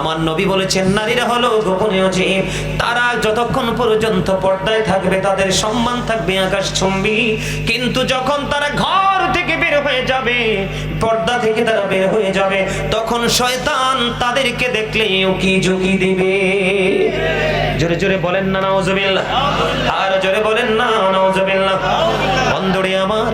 আমার নবী বলেছেন, নারীরা হলো গোপনীয় জীব। তারা যতক্ষণ পর্যন্ত পর্দায় থাকবে, তাদের সম্মান থাকবে আকাশ ছুম্বি কিন্তু যখন তারা ঘর থেকে বের হয়ে যাবে, পর্দা থেকে তারা বের হয়ে যাবে, তখন শয়তান তাদেরকে দেখলে উকি ঝুঁকি দিবে? জোরে জোরে বলেন না, নাউজুবিল্লাহ। আর জোরে বলেন না, নাউজুবিল্লাহ। বন্ধুরে আমার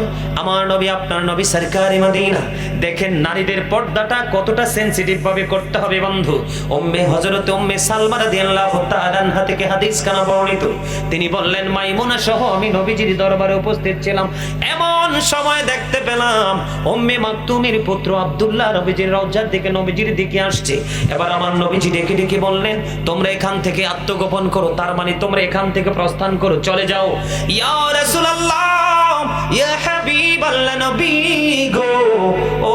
আমার নবী, আপনার নবী সরকারি মদিনা। দেখেন নারীদের পর্দাটা কতটা সেনসিটিভ ভাবে করতে হবে বন্ধু। উম্মে হযরত উম্মে সালমা রাদিয়াল্লাহু তাআলা আনহা থেকে হাদিস কানা বর্ণিত। তিনি বললেন, মাইমুনা সহ আমি নবীজির দরবারে উপস্থিত ছিলাম। এমন সময় দেখতে পেলাম উম্মে মাকতুমের পুত্র আব্দুল্লাহ নবীজির রওজার দিকে নবীজির দিকে আসছে। এবার আমার নবীজি ডেকে ডেকে বললেন, তোমরা এখান থেকে আত্মগোপন করো, তার মানে তোমরা এখান থেকে প্রস্থান করো, চলে যাও। ইয়া রাসূলুল্লাহ, ইয়া নবী গো। ও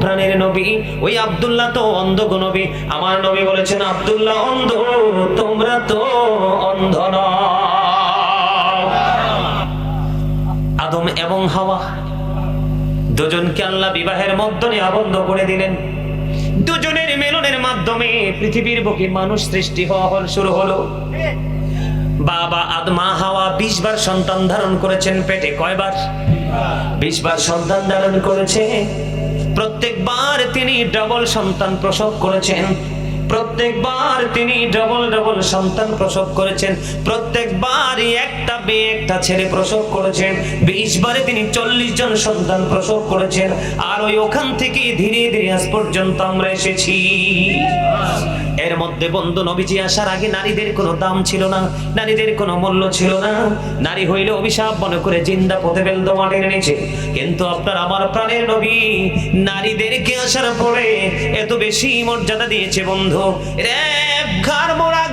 প্রাণের নবী, ওই তো অন্ধ গো নবী। আমার নবী বলেছেন অন্ধ, তোমরা তো অন্ধ আদম এবং হাওয়া দুজনকে আল্লাহ বিবাহের মধ্যে আবদ্ধ করে দিলেন। দুজনের মিলনের মাধ্যমে পৃথিবীর বুকে মানুষ সৃষ্টি হওয়া শুরু হলো। বাবা আদমা হাওয়া বিশ বার সন্তান ধারণ করেছেন পেটে কয়বার? বিশ বার সন্তান ধারণ করেছে। প্রত্যেকবার তিনি ডবল সন্তান প্রসব করেছেন। প্রত্যেকবার তিনি ডবল ডবল সন্তান প্রসব করেছেন। প্রত্যেকবারই একটা মেয়ে, একটা ছেলে প্রসব করেছেন। বিশ বারে তিনি চল্লিশ জন সন্তান প্রসব করেছেন। আর ওই ওখান থেকে ধীরে ধীরে আজ পর্যন্ত আমরা এসেছি। এর মধ্যে বন্ধু নবীজি আসার আগে নারীদের কোনো দাম ছিল না, নারীদের কোনো মূল্য ছিল না। নারী হইলে অভিশাপ মনে করে জিন্দা পথে ফেলতো মাঠে এনেছে কিন্তু আপনার আমার প্রাণের নবী নারীদেরকে আসার পরে এত বেশি মর্যাদা দিয়েছে বন্ধু। রে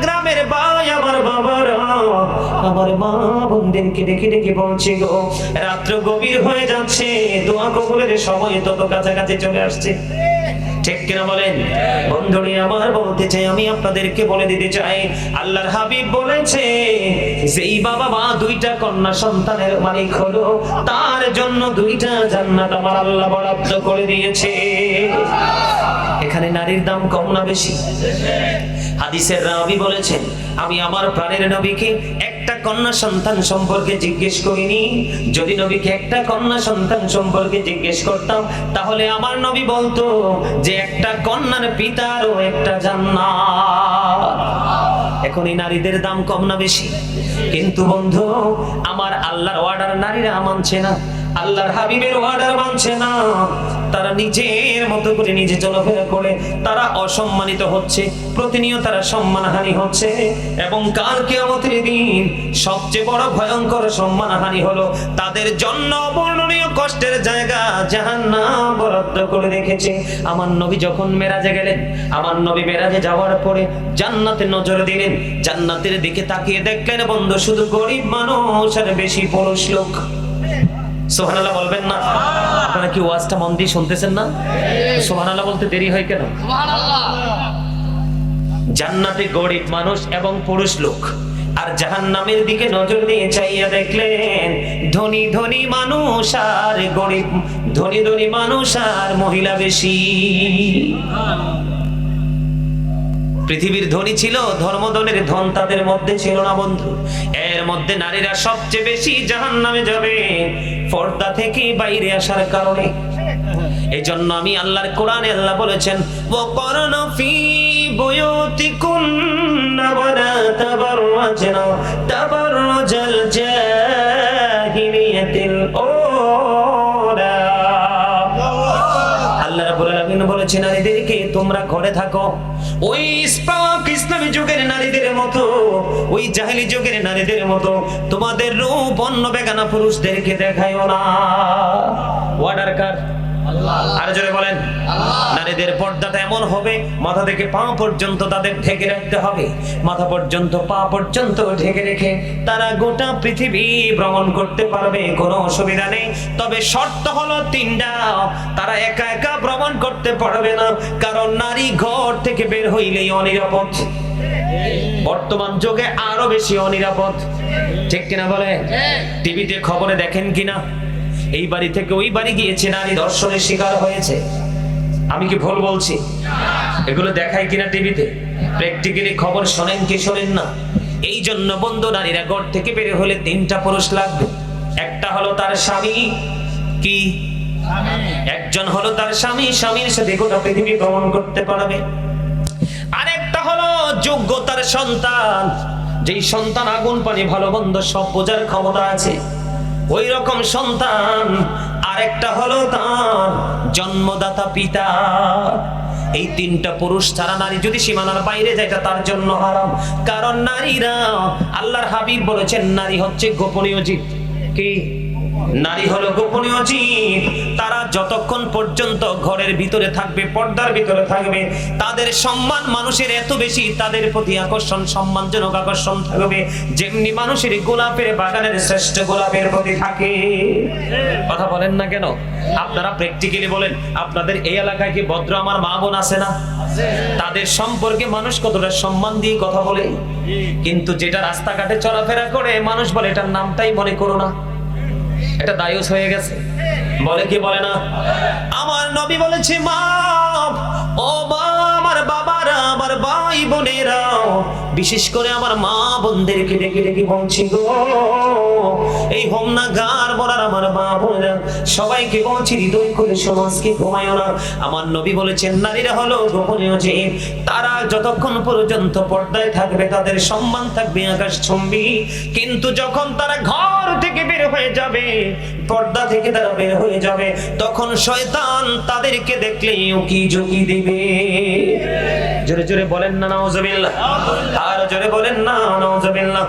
গ্রামের ভাই, আমার বাবারা, আমার মা বোনদেরকে ডেকে ডেকে বলছে গো, রাত্র গভীর হয়ে যাচ্ছে, দোয়া কবুলের সময় তত কাছাকাছি চলে আসছে। ঠিক কিনা বলেন? বন্ধুরি আমার বলতে চাই, আমি আপনাদেরকে বলে দিতে চাই, আল্লাহর হাবিব বলেছে, যেই বাবা মা দুইটা কন্যা সন্তানের মালিক হলো, তার জন্য দুইটা জান্নাত আমার আল্লাহ বরাদ্দ করে দিয়েছে। এখানে নারীর দাম কম না বেশি? হাদিসের রাবি বলেছেন, আমি আমার প্রাণের নবীকে একটা কন্যা সন্তান সম্পর্কে জিজ্ঞেস করিনি। যদি নবীকে একটা কন্যা সন্তান সম্পর্কে জিজ্ঞেস করতাম, তাহলে আমার নবী বলতো যে একটা কন্যার পিতারও একটা জান্নাত। এখন এই নারীদের দাম কম না বেশি। কিন্তু বন্ধু, আমার আল্লাহর অর্ডার নারীরা মানছে না। আল্লাহর হাবিবের অর্ডার মানছে না। তারা নিজের মতো করে নিজে চলাফেরা করে, তারা অসম্মানিত হচ্ছে প্রতিনিয়ত তারা সম্মানহানি হচ্ছে, এবং কাল কিয়ামতের দিন সবচেয়ে বড় ভয়ঙ্কর সম্মানহানি হলো তাদের জন্য বর্ণনীয় কষ্টের জায়গা জাহান্নাম বরাদ্দ করে রেখেছে। আমার নবী যখন মেরাজে গেলেন, আমার নবী মেরাজে যাওয়ার পরে জান্নাতের নজর দিলেন, জান্নাতের দিকে তাকিয়ে দেখলেন, বন্ধু, শুধু গরিব মানুষ আর বেশি পুরুষ লোক। সোহানাল্লাহ বলবেন না? আপনারা কি ওয়াজটা মন দিয়ে শুনতেছেন না? সোহানাল্লাহ বলতে দেরি হয় কেন? জান্নাতে গরিব মানুষ এবং পুরুষ লোক। আর জাহান্নামের দিকে নজর দিয়ে চাইয়া দেখলেন ধনী ধনী মানুষ আর গরিব ধনী ধনী মানুষ আর মহিলা বেশি। পৃথিবীর ধনী ছিল, ধর্মদনের ধন তাদের মধ্যে ছিল না বন্ধু। এর মধ্যে নারীরা সবচেয়ে বেশি জাহান নামে যাবে, পর্দা থেকে বাইরে আসার কারণে। এই জন্য আমি আল্লাহর কোরআনে আল্লাহ বলেছেন ও করণ ফি বুয়ুতিকুন্না ওয়ালা তাবাররাজনা, তাবাররুজাল জাহিলিয়াতিল ওলা আল্লাহ রাব্বুল বলেছেন, নারীদেরকে তোমরা ঘরে থাকো ওই ইসপাক ইসলামী যুগের নারীদের মতো, ওই জাহেলি যুগের নারীদের মতো, তোমাদের রূপ অন্য বেগানা পুরুষদেরকে দেখায় না। ওয়ার্ডার কার আর জোরে বলেন নারীদের পর্দাটা এমন হবে মাথা থেকে পা পর্যন্ত তাদের ঢেকে রাখতে হবে। মাথা পর্যন্ত পা পর্যন্ত ঢেকে রেখে তারা গোটা পৃথিবী ভ্রমণ করতে পারবে কোনো অসুবিধা নেই। তবে শর্ত হলো তিনটা তারা একা একা ভ্রমণ করতে পারবে না কারণ নারী ঘর থেকে বের হইলেই অনিরাপদ। বর্তমান যুগে আরও বেশি অনিরাপদ। ঠিক কিনা বলে টিভিতে খবরে দেখেন কিনা? এই বাড়ি থেকে ওই বাড়ি গিয়েছে, নারী দর্শনের শিকার হয়েছে। আমি কি ভুল বলছি? এগুলো দেখাই কিনা টিভিতে? প্র্যাকটিক্যালি খবর শোনেন কি শোনেন না? এই জন্য বন্ধু নারীরা ঘর থেকে বের হলে তিনটা পুরুষ লাগবে। একটা হলো তার স্বামী, কি? একজন হলো তার স্বামী, স্বামীর সাথে গোটা পৃথিবী ভ্রমণ করতে পারবে। আরেকটা হলো যোগ্যতার সন্তান। যেই সন্তান আগুন পানি ভালো মন্দ সব বোঝার ক্ষমতা আছে। ওই রকম সন্তান, আরেকটা হলো তার জন্মদাতা পিতা। এই তিনটা পুরুষ ছাড়া নারী যদি সীমানার বাইরে যায় তার জন্য হারাম। কারণ নারীরা, আল্লাহর হাবিব বলেছেন, নারী হচ্ছে গোপনীয় জীব। কি? নারী হলো গোপনীয় জীব। তারা যতক্ষণ পর্যন্ত ঘরের ভিতরে থাকবে, পর্দার ভিতরে থাকবে, তাদের সম্মান মানুষের এত বেশি, তাদের প্রতি আকর্ষণ, সম্মানজনক আকর্ষণ থাকবে। যেমনি মানুষের গোলাপের বাগানের শ্রেষ্ঠ গোলাপের প্রতি থাকে। কথা বলেন না কেন? আপনারা প্র্যাকটিক্যালি বলেন, আপনাদের এই এলাকায় কি ভদ্র আমার মা বোন আছে না? তাদের সম্পর্কে মানুষ কতটা সম্মান দিয়ে কথা বলে? কিন্তু যেটা রাস্তাঘাটে চলাফেরা করে, মানুষ বলে, এটার নামটাই মনে করো না। এটা দায়ুস হয়ে গেছে। বলে কি বলে না? আমার নবী বলেছে, মা, ও মা, আমার বাবারা, আমার ভাই বোনেরা, বিশেষ করে আমার মা বোনদেরকে ডেকে ডেকে বলছি গো, এই হোমনা গার বলার আমার মা বোনেরা, সবাইকে বলছি, হৃদয় করে সমাজকে ঘুমায় না। আমার নবী বলেছেন, নারীরা হলো গোপনীয় যে তারা যতক্ষণ পর্যন্ত পর্দায় থাকবে, তাদের সম্মান থাকবে আকাশ ছম্বি কিন্তু যখন তারা ঘর থেকে হয়ে যাবে। পর্দা থেকে তারা বের হয়ে যাবে। তখন শয়তান তাদেরকে দেখলে উকি ঝুঁকি দিবে। জোরে জোরে বলেন না, নাউজুবিল্লাহ। আর জোরে বলেন না, নাউজুবিল্লাহ।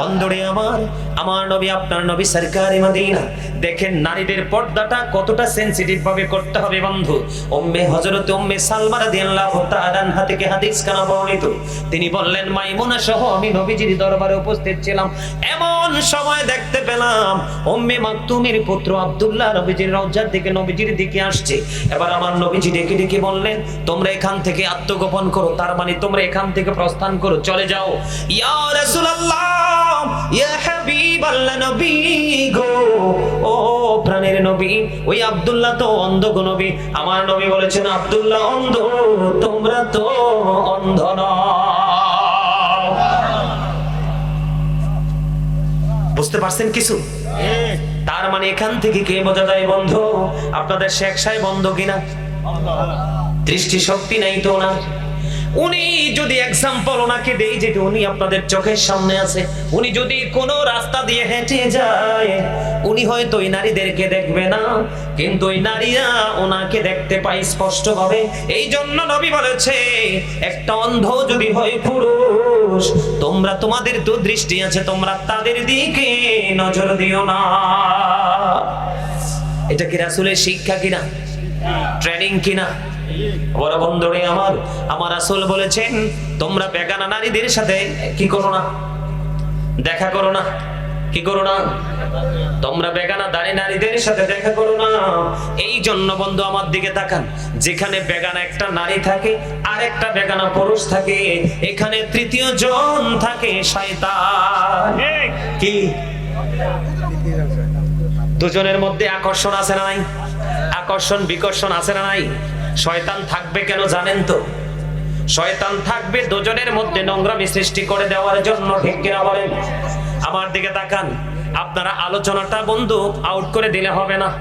বন্ধুরে আমার আমার নবী, আপনার নবী সরকারি মদিনা। দেখেন নারীদের পর্দাটা কতটা সেনসিটিভ ভাবে করতে হবে বন্ধু। উম্মে হযরত উম্মে সালমা রাদিয়াল্লাহু তাআলা আনহা থেকে হাদিস কানা বর্ণিত। তিনি বললেন, মাইমুনা সহ আমি নবীজির দরবারে উপস্থিত ছিলাম। এমন সময় দেখতে পেলাম উম্মে মাকতুমের পুত্র আব্দুল্লাহ নবীজির রওজার দিকে নবীজির দিকে আসছে। এবার আমার নবীজি ডেকে ডেকে বললেন, তোমরা এখান থেকে আত্মগোপন করো, তার মানে তোমরা এখান থেকে প্রস্থান করো, চলে যাও। ইয়া রাসূলুল্লাহ, ইয়া হাবিবাল্লাহ নবী গো, ও প্রাণের নবী, ওই আব্দুল্লাহ তো অন্ধ গো নবী। আমার নবী বলেছেন, আব্দুল্লাহ অন্ধ, তোমরা তো অন্ধ নও। বুঝতে পারছেন কিছু? তার মানে এখান থেকে কে বোঝা যায় বন্ধু? আপনাদের শেখ সাহেব বন্ধ কিনা? দৃষ্টি শক্তি নাই তো না উনি যদি এক্সাম্পল ওনাকে দেই যে উনি আপনাদের চোখের সামনে আছে, উনি যদি কোনো রাস্তা দিয়ে হেঁটে যায়, উনি হয়তো ওই নারীদেরকে দেখবে না, কিন্তু ওই নারীরা ওনাকে দেখতে পায় স্পষ্ট ভাবে এই জন্য নবী বলেছে, একটা অন্ধ যদি হয় পুরুষ, তোমরা তোমাদের তো দৃষ্টি আছে, তোমরা তাদের দিকে নজর দিও না। এটা কি রাসূলের শিক্ষা কিনা? ট্রেনিং কিনা? বড় বন্ধুরে আমার আমার আসল বলেছেন, তোমরা বেগানা নারীদের সাথে কি করো না? দেখা করো না? কি করো না? তোমরা বেগানা দাঁড়ি নারীদের সাথে দেখা করো না? এই জন্য বন্ধু আমার দিকে তাকান। যেখানে বেগানা একটা নারী থাকে আর একটা বেগানা পুরুষ থাকে, এখানে তৃতীয় জন থাকে শয়তান। কি? দুজনের মধ্যে আকর্ষণ আছে না নাই? আকর্ষণ, বিকর্ষণ আছে না নাই? শয়তান থাকবে কেন জানেন তো? শয়তান থাকবে দুজনের মধ্যে নোংরামি সৃষ্টি করে দেওয়ার জন্য, ঠিক কিনা বলেন? আমার দিকে তাকান। আপনারা আলোচনাটা বন্ধু আউট করে দিলে হবে না।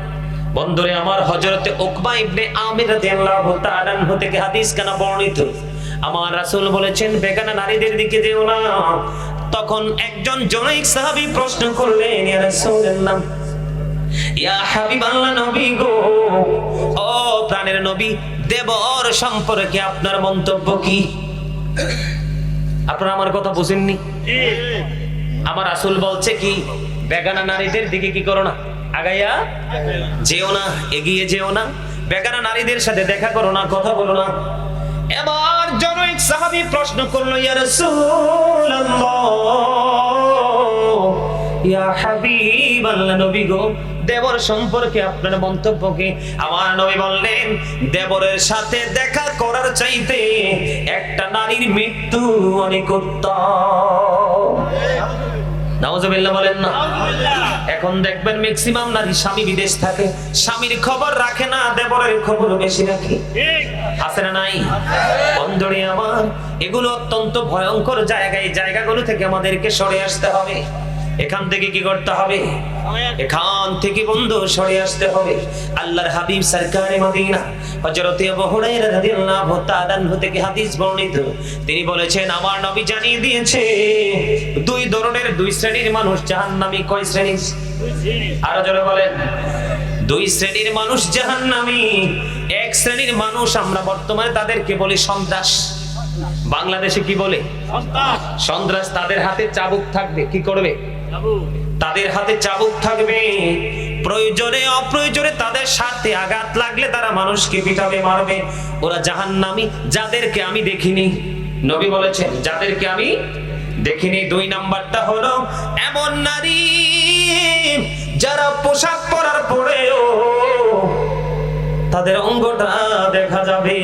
বন্ধুরে, আমার হযরতে উকবা ইবনে আমির রাদিয়াল্লাহু তাআলা থেকে হাদিস কেন বর্ণিত? আমার রাসূল বলেছেন, বেগানা নারীদের দিকে যেও না। তখন একজন জনৈক সাহাবী প্রশ্ন করলেন, ইয়া রাসূলুল্লাহ ইয়া হাবিবাল্লাহ সম্পর্কে আপনার মন্তব্য কি? আপনারা আমার কথা বুঝেননি? আমার আসল বলছে কি, বেগানা নারীদের দিকে কি করো না? আগাইয়া যেও না, এগিয়ে যেও না। বেগানা নারীদের সাথে দেখা করো না, কথা বলো না। এবার জনৈক সাহাবী প্রশ্ন করল, ইয়া রাসূলুল্লাহ দেবর সম্পর্কে আপনার মন্তব্য কি? আমার নবী বললেন, দেবরের সাথে দেখা করার চাইতে একটা নারীর মৃত্যু অনেক এখন দেখবেন ম্যাক্সিমাম নারী স্বামী বিদেশ থাকে, স্বামীর খবর রাখে না, দেবরের খবর বেশি রাখে। আছে না নাই? আমার, এগুলো অত্যন্ত ভয়ঙ্কর জায়গা এই জায়গাগুলো থেকে আমাদেরকে সরে আসতে হবে। এখান থেকে কি করতে হবে? এখান থেকে বন্ধু সরে আসতে হবে। আল্লাহর হাবিব সরকারে মদিনা হযরত আবু হুরায়রা রাদিয়াল্লাহু তাআলা থেকে হাদিস বর্ণিত। তিনি বলেছেন আমার নবী জানিয়ে দিয়েছে দুই ধরনের দুই শ্রেণির মানুষ জাহান্নামী কয় শ্রেণি? আরও জোরে বলেন। দুই শ্রেণির মানুষ জাহান্নামী এক শ্রেণির মানুষ আমরা বর্তমানে তাদেরকে বলি সন্ত্রাস। বাংলাদেশে কি বলে? সন্ত্রাস তাদের হাতে চাবুক থাকবে কি করবে? তাদের হাতে চাবুক থাকবে। প্রয়োজনে, অপ্রয়োজনে তাদের সাথে আঘাত লাগলে তারা মানুষকে পিটাবে, মারবে। ওরা জাহান নামি যাদেরকে আমি দেখিনি। নবী বলেছেন, যাদেরকে আমি দেখিনি। দুই নাম্বারটা হলো, এমন নারী যারা পোশাক পরার পরেও তাদের অঙ্গটা দেখা যাবে।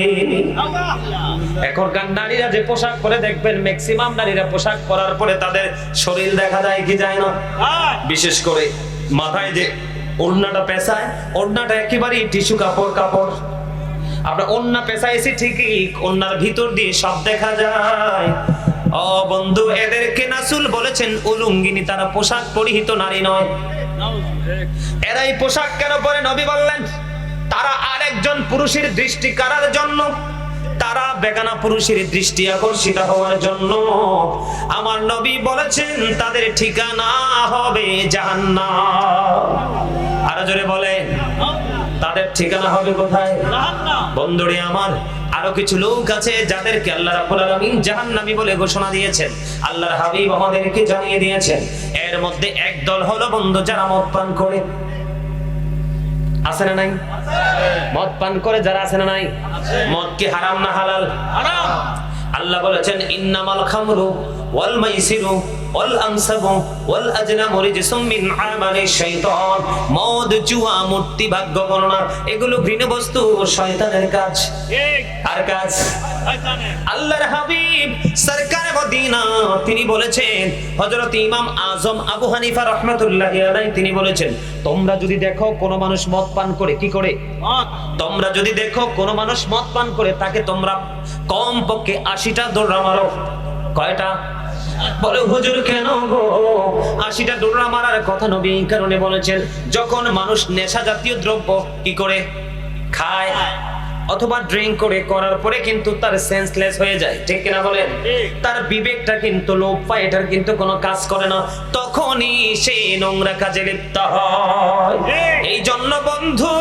এখনকার নারীরা যে পোশাক পরে দেখবেন ম্যাক্সিমাম নারীরা পোশাক পরার পরে তাদের শরীর দেখা যায় কি যায় না? বিশেষ করে মাথায় যে ওড়নাটা পেঁচায়, ওড়নাটা একেবারেই টিস্যু কাপড় কাপড়। আপনার ওড়না পেঁচাইছি ঠিকই, ওড়নার ভিতর দিয়ে সব দেখা যায়। ও বন্ধু, এদেরকে নাসুল বলেছেন, উলুঙ্গিনী তারা পোশাক পরিহিত নারী নয়। এরাই পোশাক কেন পরে নবী বললেন? তারা আরেকজন পুরুষের দৃষ্টি কারার জন্য? তারা বেগানা পুরুষের দৃষ্টি আকর্ষিত হওয়ার জন্য। আমার নবী বলেছেন, তাদের ঠিকানা হবে জাহান্নাম। আরও জোরে বলে তাদের ঠিকানা হবে কোথায়? বন্ধুরে আমার, আরও কিছু লোক আছে যাদেরকে আল্লাহ রাব্বুল আলামিন জাহান্নামী বলে ঘোষণা দিয়েছেন। আল্লাহর হাবিব আমাদেরকে জানিয়ে দিয়েছেন, এর মধ্যে এক দল হলো বন্ধু যারা মদ পান করে। আছে না নাই? মদ পান করে যারা আছে না নাই? মদ কি হারাম না হালাল? হারাম। আল্লাহ বলেছেন ইন্নামাল খামরু। ওয়াল মাইসিরু ওয়াল আনসাবু ওয়াল আজলামু রিজসুম মিন আমালি শাইতান। মদ জুয়া মূর্তি ভাগ্য গণনা এগুলো ঘৃণ বস্তু শয়তানের কাজ। আর কাজ? আল্লাহর হাবিব সরকার মদিনা তিনি বলেছেন হযরত ইমাম আজম আবু হানিফা রাহমাতুল্লাহি আলাইহি তিনি বলেছেন তোমরা যদি দেখো কোন মানুষ মদ পান করে কি করে? তোমরা যদি দেখো কোন মানুষ মদ পান করে তাকে তোমরা কম পক্ষে আশিটা দৌড়া মারো। কয়টা? বলে হুজুর কেন গো? আশিটা দৌড়া মারার কথা নবী কারণে বলেছেন যখন মানুষ নেশা জাতীয় দ্রব্য কি করে? খায় অথবা ড্রিঙ্ক করে করার পরে কিন্তু তার সেন্সলেস হয়ে যায়। ঠিক কিনা বলেন? তার বিবেকটা কিন্তু লোপ পায় এটার কিন্তু কোনো কাজ করে না। তখনই সে নোংরা কাজে লিপ্ত হয়। এই জন্য বন্ধু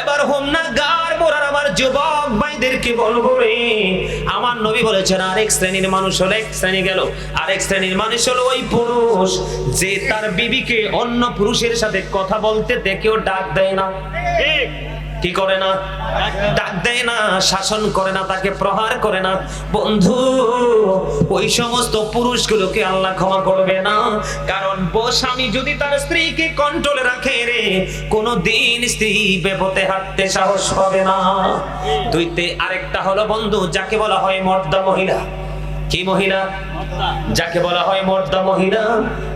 এবার হোম না মোরার আমার যুবক ভাইদেরকে বলব রে। আমার নবী বলেছেন, আরেক শ্রেণির মানুষ হলো এক শ্রেণি গেল। আরেক শ্রেণির মানুষ হলো ওই পুরুষ যে তার বিবিকে অন্য পুরুষের সাথে কথা বলতে দেখেও ডাক দেয় না। কি করে না? ডাক দেয় না, শাসন করে না, তাকে প্রহার করে না। বন্ধু, ওই সমস্ত পুরুষগুলোকে আল্লাহ ক্ষমা করবে না। কারণ স্বামী যদি তার স্ত্রীকে কন্ট্রোলে রাখে রে কোনো দিন স্ত্রী বেপথে হাঁটতে সাহস পাবে না। দুইতে আরেকটা হলো বন্ধু, যাকে বলা হয় মর্দা মহিলা কি মহিলা? যাকে বলা হয় মর্দা মহিলা।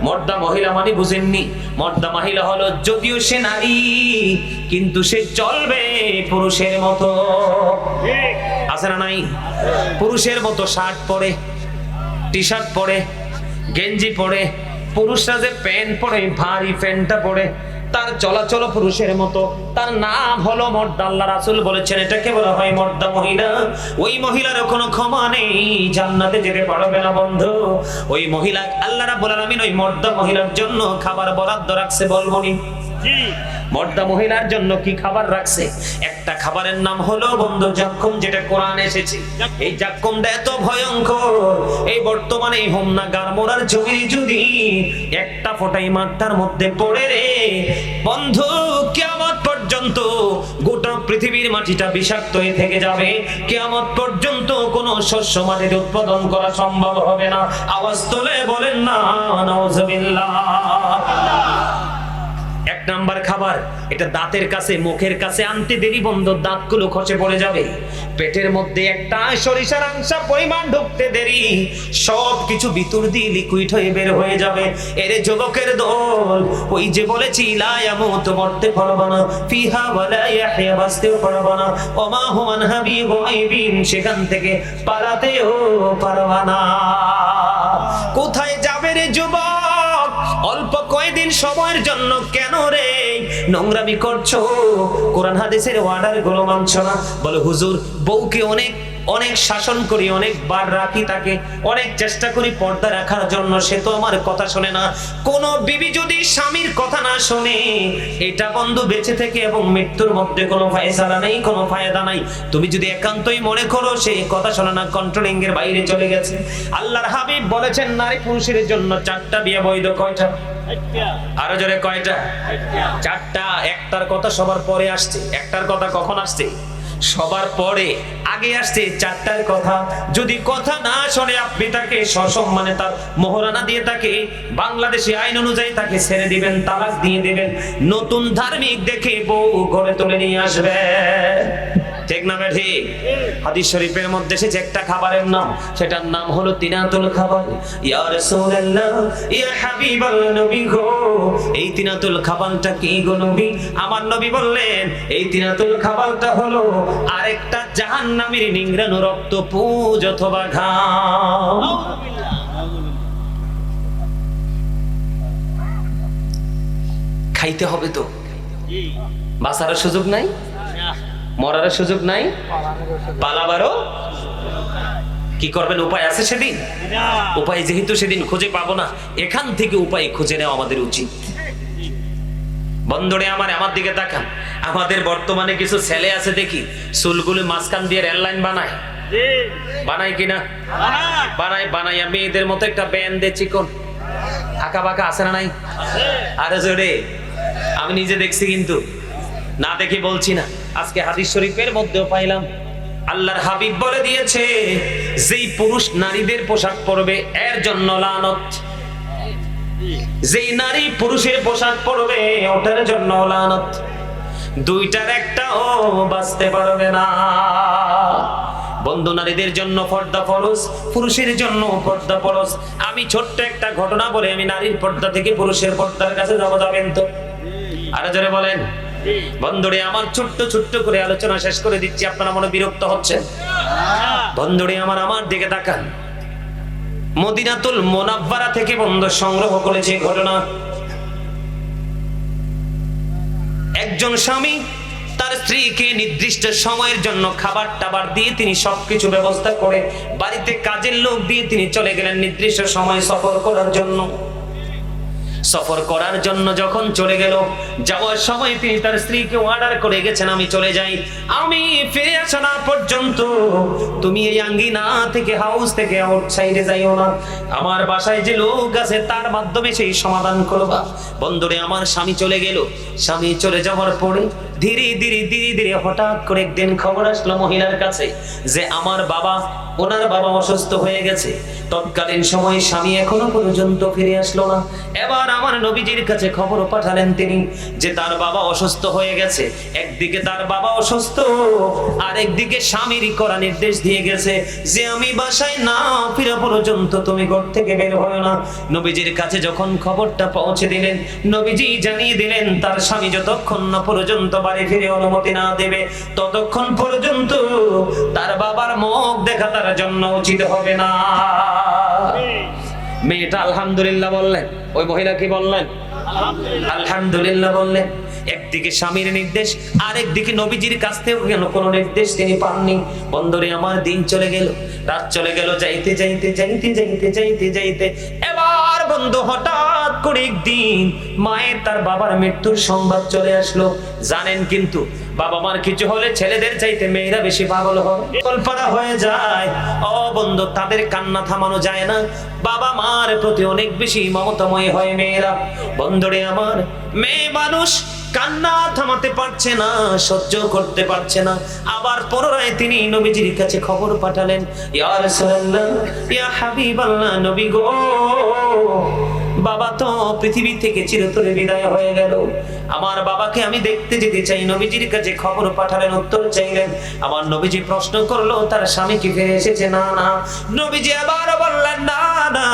মর্দা মহিলা মানে বুঝেননি। মর্দা মহিলা হলো যদিও সে নারী, কিন্তু সে চলবে পুরুষের মতো। আছে না নাই? পুরুষের মতো শার্ট পরে টি শার্ট পরে, গেঞ্জি পরে, পুরুষরা যে প্যান্ট পরে, ভারী প্যান্টটা পরে তার চলাচল পুরুষের মতো। তার নাম হলো মর্দা। আল্লাহ রাসুল বলেছেন, এটাকে বলা হয় মর্দা মহিলা। ওই মহিলারও কোনো ক্ষমা নেই। জান্নাতে যেতে পারবে না বন্ধু। ওই মহিলা, আল্লাহ বলার আলামিন ওই মর্দা মহিলার জন্য খাবার বরাদ্দ রাখছে বলব নি মর্দা মহিলার জন্য কি খাবার রাখছে? একটা খাবারের নাম হলো বন্ধু জাক্কুম, যেটা কোরআন এসেছে। এই জাক্কুমটা এত ভয়ঙ্কর। এই বর্তমানে হোমনা গারমোরার জমি যদি একটা ফোটাই মাঠটার মধ্যে পড়ে রে, বন্ধু, কিয়ামত পর্যন্ত গোটা পৃথিবীর মাটিটা বিষাক্ত হয়ে থেকে যাবে। কিয়ামত পর্যন্ত কোনো শস্য মাটিতে উৎপাদন করা সম্ভব হবে না। আওয়াজ তোলে বলেন না, নাউজুবিল্লাহ। নাম্বার খাবার। এটা দাঁতের কাছে, মুখের কাছে আনতে দেরি বন্ধ, দাঁতগুলো খসে পড়ে যাবে। পেটের মধ্যে একটা সরিষার আংশা পরিমাণ ঢুকতে দেরি। সব কিছু ভিতর দিয়ে লিকুইড হয়ে বের হয়ে যাবে। এর যুবকের দল, ওই যে বলেছি লায়ামুত মরতে পারবা না। ফিহা ওয়ালা ইয়াহইয়া বাঁচতেও পারবা না। ওমা হুমান হাবি গায়বিন সেখান থেকে পালাতেও পারবা না। কোথায় সময়ের জন্য কেন রে? নোংরামি করছ? কোরআন হাদিসের অর্ডারগুলো মানছ না? বলে, হুজুর, বউকে অনেক অনেক শাসন করি, অনেক বার রাখি তাকে, অনেক চেষ্টা করি পর্দা রাখার জন্য, সে তো আমার কথা শোনে না। কোন বিবি যদি স্বামীর কথা না শোনে, এটা বন্ধু বেঁচে থেকে এবং মৃত্যুর মধ্যে কোনো ফায়সালা নেই, কোনো ফায়দা নাই। তুমি যদি একান্তই মনে করো, সে কথা শোনে না কন্ট্রোলিং এর বাইরে চলে গেছে। আল্লাহর হাবিব বলেছেন, নারী পুরুষের জন্য চারটা বিয়ে বৈধ। কয়টা? আরও জোরে কয়টা? চারটা। একটার কথা সবার পরে আসছে। একটার কথা কখন আসছে? সবার পরে। আগে আসছে চারটার কথা। যদি কথা না শোনে আপনি তাকে সসম্মানে তার মোহরানা দিয়ে তাকে, বাংলাদেশি আইন অনুযায়ী তাকে ছেড়ে দিবেন, তালাক দিয়ে দিবেন, নতুন ধার্মিক দেখে বউ ঘরে তুলে নিয়ে আসবে। ঠিক না ঠিক হাদিস শরীফের মধ্যে এসেছে একটা খাবারের নাম, সেটার নাম হলো তিনাতুল খাবার। ইয়া রাসূলুল্লাহ, ইয়া হাবিবাল্লাহ নবী গো। এই তিনাতুল খাবারটা কি গো নবী? আমার নবী বললেন, এই তিনাতুল খাবারটা হলো আরেকটা জাহান্নামীর নিংড়ানো রক্ত পুজ অথবা ঘাম। খাইতে হবে তো। বাঁচার সুযোগ নাই? মরার সুযোগ নাই? পালাবারও? কি করবেন? উপায় আছে সেদিন? উপায় যেহেতু সেদিন খুঁজে পাবো না, এখান থেকে উপায় খুঁজে নেওয়া আমাদের উচিত। বন্ধরে আমার আমার দিকে তাকান। আমাদের বর্তমানে কিছু ছেলে আছে দেখি, চুলগুলো মাঝখান দিয়ে রেল লাইন বানায়। বানাই কিনা? বানাই বানাইয়া মেয়েদের মতো একটা ব্যান দে চিকন। আঁকা বাঁকা আছে না নাই? আরে জোরে। আমি নিজে দেখছি কিন্তু। না দেখে বলছি না। আজকে হাদিস শরীফের মধ্যেও পাইলাম, আল্লাহর হাবিব বলে দিয়েছে, যেই পুরুষ নারীদের পোশাক পরবে, এর জন্য লানত। যেই নারী পুরুষের পোশাক পরবে, ওটার জন্য লানত। দুইটার একটা ও বাঁচতে পারবে না। বন্ধু নারীদের জন্য পর্দা ফরজ, পুরুষের জন্য পর্দা ফরজ। আমি ছোট্ট একটা ঘটনা বলে আমি নারীর পর্দা থেকে পুরুষের পর্দার কাছে যাব, যাবেন তো? আরও জোরে বলেন। বন্ধুরে, আমার ছোট্ট ছোট্ট করে আলোচনা শেষ করে দিচ্ছি, আপনারা মনে বিরক্ত হচ্ছেন? বন্ধুরে, আমার আমার দিকে তাকান। মদিনাতুল মোনাব্বারা থেকে বন্ধ সংগ্রহ করেছে ঘটনা। একজন স্বামী তার স্ত্রীকে নির্দিষ্ট সময়ের জন্য খাবার টাবার দিয়ে তিনি সবকিছু ব্যবস্থা করে বাড়িতে কাজের লোক দিয়ে তিনি চলে গেলেন নির্দিষ্ট সময় সফর করার জন্য। সফর করার জন্য যখন চলে গেল, যাওয়ার সময় তিনি তার স্ত্রীকে অর্ডার করে গেছেন, আমি চলে যাই। আমি ফিরে আসা না পর্যন্ত তুমি এই আঙ্গিনা থেকে হাউস থেকে আউটসাইডে যাইও না। আমার বাসায় যে লোক আছে, তার মাধ্যমে সেই সমাধান করবা। বন্ধুরে, আমার স্বামী চলে গেল। স্বামী চলে যাওয়ার পরে ধীরে ধীরে ধীরে ধীরে হঠাৎ করে একদিন খবর আসলো মহিলার কাছে যে আমার বাবা, ওনার বাবা অসুস্থ হয়ে গেছে। তৎকালীন সময়ে স্বামী এখনও পর্যন্ত ফিরে আসলো না। এবার আমার নবীজির কাছে খবর পাঠালেন তিনি যে তার বাবা অসুস্থ হয়ে গেছে। একদিকে তার বাবা অসুস্থ আর একদিকে স্বামীর করা নির্দেশ দিয়ে গেছে যে আমি বাসায় না ফিরা পর্যন্ত তুমি ঘর থেকে বের হয় না। নবীজির কাছে যখন খবরটা পৌঁছে দিলেন, নবীজি জানিয়ে দিলেন, তার স্বামী যতক্ষণ না পর্যন্ত বাড়ি ফিরে অনুমতি না দেবে, ততক্ষণ পর্যন্ত তার বাবার মুখ দেখা তার জন্য উচিত হবে না। মেয়েটা আলহামদুলিল্লাহ বললেন, ওই মহিলা কি বললেন? আলহামদুলিল্লাহ বললেন, একদিকে স্বামীর নির্দেশ, আরেকদিকে নবীজির কাছ থেকে কেন কোনো নির্দেশ তিনি পাননি? বন্ধরে আমার দিন চলে গেল, রাত চলে গেল, যাইতে যাইতে যাইতে যাইতে যাইতে যাইতে বন্ধু, হঠাৎ করে একদিন মায়ের তার বাবার মৃত্যুর সংবাদ চলে আসলো। জানেন কিন্তু, বাবা মার কিছু হলে ছেলেদের চাইতে মেয়েরা বেশি পাগল হয় হয়ে যায় অবন্ধ বন্ধু, তাদের কান্না থামানো যায় না। বাবা মার প্রতি অনেক বেশি মমতাময় হয় মেয়েরা। বন্ধরে আমার, মেয়ে মানুষ কান্না থামাতে পারছে না, সহ্য করতে পারছে না। আবার পুনরায় তিনি নবীজির কাছে খবর পাঠালেন, ইয়া রাসূলুল্লাহ, ইয়া হাবিবাল্লাহ নবী গো বাবা তো পৃথিবী থেকে চিরতরে বিদায় হয়ে গেল। আমার বাবাকে আমি দেখতে যেতে চাই। নবীজির কাছে খবর পাঠালেন, উত্তর চাইলেন। আমার নবীজি প্রশ্ন করল, তার স্বামী কি ফিরে এসেছে? না না। নবীজি আবার বললেন, না না।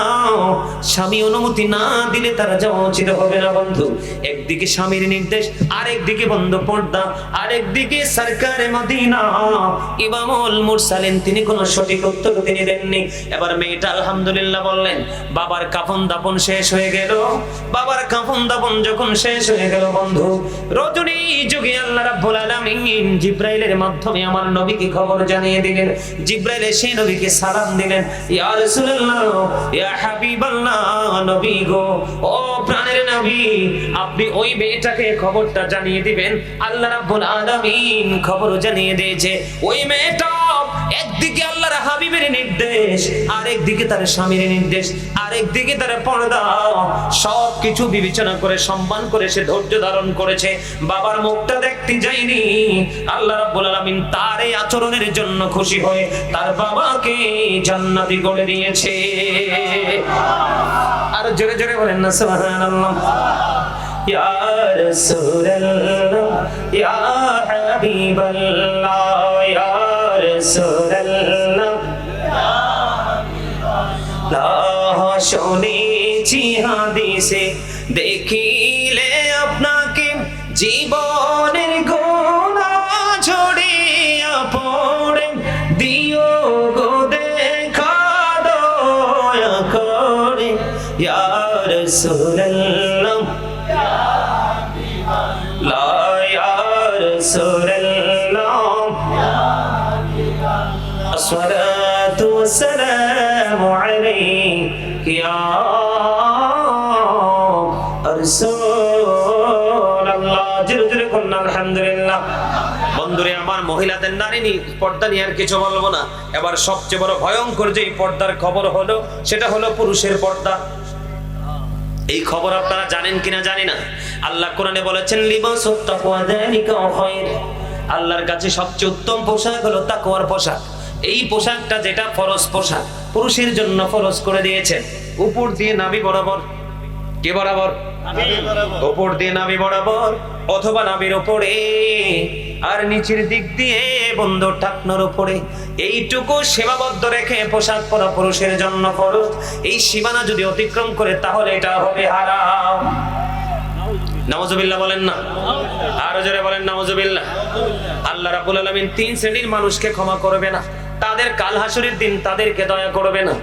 স্বামী অনুমতি না দিলে তারা যাওয়া উচিত হবে না, বন্ধু। একদিকে স্বামীর নির্দেশ, আরেকদিকে বন্ধ পর্দা, আরেকদিকে সরকারে মদিনা। ইমামুল মুরসালিন, তিনি কোনো সঠিক উত্তর তিনি দেননি। এবার মেয়েটা আলহামদুলিল্লাহ বললেন, বাবার কাফন দাপন শেষ হয়ে গেল। বাবার কাফন দাপন যখন শেষ হয়ে গেল, বন্ধু, রজনী যুগে আল্লাহ রাব্বুল আলামিন জিব্রাইলের মাধ্যমে আমার নবীকে খবর জানিয়ে দিলেন। জিব্রাইল সেই নবীকে সালাম দিলেন। ইয়া রাসূলুল্লাহ, ইয়া হাবিবাল্লাহ, নবী গো, ও প্রাণের নবী, আপনি ওই মেয়েটাকে খবরটা জানিয়ে দিবেন। আল্লাহ রাব্বুল আলামিন খবর জানিয়ে দিয়েছে, ওই মেয়েটা একদিকে আল্লাহর হাবিবের নির্দেশ, আরেকদিকে তার স্বামীর নির্দেশ, আরেকদিকে তার পর্দা। সব কিছু বিবেচনা করে, সম্মান করে, সে ধৈর্য ধারণ করেছে। বাবার মুখটা দেখতে যায়নি। আল্লাহ রাব্বুল আলামিন তার এই আচরণের জন্য খুশি হয়ে তার বাবাকে জান্নাতি করে দিয়েছে। আর জোরে জোরে বলেন না, সুবহানাল্লাহ। ইয়া রাসূলুল্লাহ, ইয়া হাবিবাল্লাহ, ইয়া শুনেছি হাদিসে দেখিলে আপনাকে জীবনের والسلام عليك يا رسول الله জোরে জোরে করুন আলহামদুলিল্লাহ বন্ধুরে আমার মহিলাদের নারী নি পর্দা নিয়ে আর কিছু বলবো না এবার সবচেয়ে বড় ভয়ঙ্কর যে পর্দার খবর হলো সেটা হলো পুরুষের পর্দা এই খবর আপনারা জানেন কিনা জানি না আল্লাহ কোরআনে বলেছেন লিবাসুত তাকওয়া যালিকা খায়র আল্লাহর কাছে সবচেয়ে উত্তম পোশাক হলো তাকওয়ার পোশাক এই পোশাকটা যেটা ফরজ পোশাক পুরুষের জন্য ফরজ করে দিয়েছেন। উপর দিয়ে নাভি বরাবর কে বরাবর? উপর দিয়ে নাভি বরাবর অথবা নাভির উপরে আর নিচের দিক দিয়ে বন্ধ টাকনোর উপরে। এইটুকু সীমাবদ্ধ রেখে পোশাক পরা পুরুষের জন্য ফরজ। এই সীমানা যদি অতিক্রম করে তাহলে এটা হবে হারাম। নামজুবিল্লাহ বলেন না। আরও জোরে বলেন নামজুবিল্লাহ আল্লাহ রাব্বুল আলামিন তিন শ্রেণির মানুষকে ক্ষমা করবে না। তাদের কালহাসুরির দিন তাদেরকে দয়া করবে না।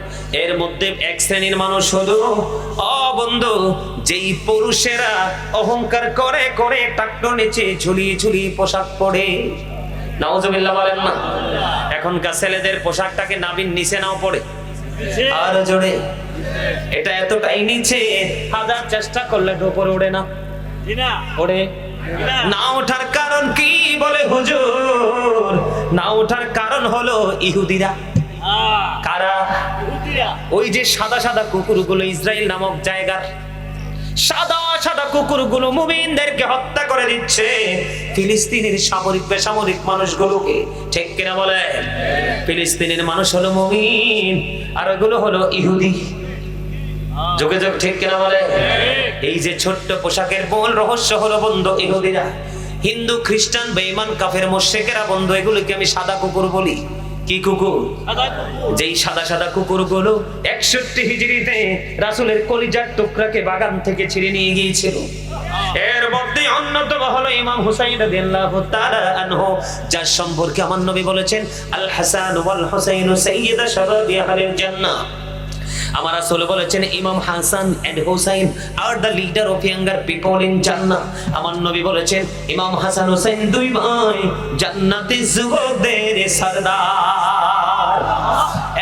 এর মধ্যে এক শ্রেণির মানুষ হলো অ বন্ধু যেই পুরুষেরা অহংকার করে করে টাকটোর নিচে ঝুলিয়ে ঝুলিয়ে পোশাক পরে। নাউজুবিল্লাহ বলেন না এখনকার ছেলেদের পোশাকটাকে নাবিন নিচে নাও পড়ে আর জোরে এটা এতটাই নিচে হাজার চেষ্টা করলে উপরে ওড়ে না। ওঠে। না ওঠার কারণ কি বলে হুজুর? না ওঠার কারণ হলো ইহুদিরা। কারা? ওই যে সাদা সাদা কুকুরগুলো ইসরায়েল নামক জায়গার। সাদা সাদা কুকুরগুলো মুমিনদেরকে হত্যা করে দিচ্ছে। ফিলিস্তিনের সামরিক বেসামরিক মানুষগুলোকে। ঠিক কিনা বলে? ফিলিস্তিনের মানুষ হলো মুমিন আর ওগুলো হলো ইহুদি। যোগে যোগ ঠিক কিনা বলে? এই যে ছোট্ট পোশাকের মূল রহস্য হলো বন্ধু ইহুদিরা। হিন্দু খ্রিস্টান বেঈমান কাফের মোশেকেরা বন্ধু এগুলোকে আমি সাদা কুকুর বলি। কি কুকুর? যেই সাদা সাদা কুকুরগুলো একষট্টি হিজড়িতে রাসুলের কলিজার টুকরাকে বাগান থেকে ছিঁড়ে নিয়ে গিয়েছিল। এর মধ্যে অন্যতম হলো ইমাম হুসাইন রাদিয়াল্লাহু তাআলা আনহু যার সম্পর্কে আমার নবী বলেছেন আল হাসান ওয়াল হুসাইন সাইয়্যিদা শাবাবি আহলিল জান্নাহ। আমার আসলে বলেছেন, Imam Hasan and Husain are the leader of younger people in জান্নাত আমার নবী বলেছেন, ইমাম হাসান হুসাইন দুই ভাই জান্নাতে যুবকদের সরদার।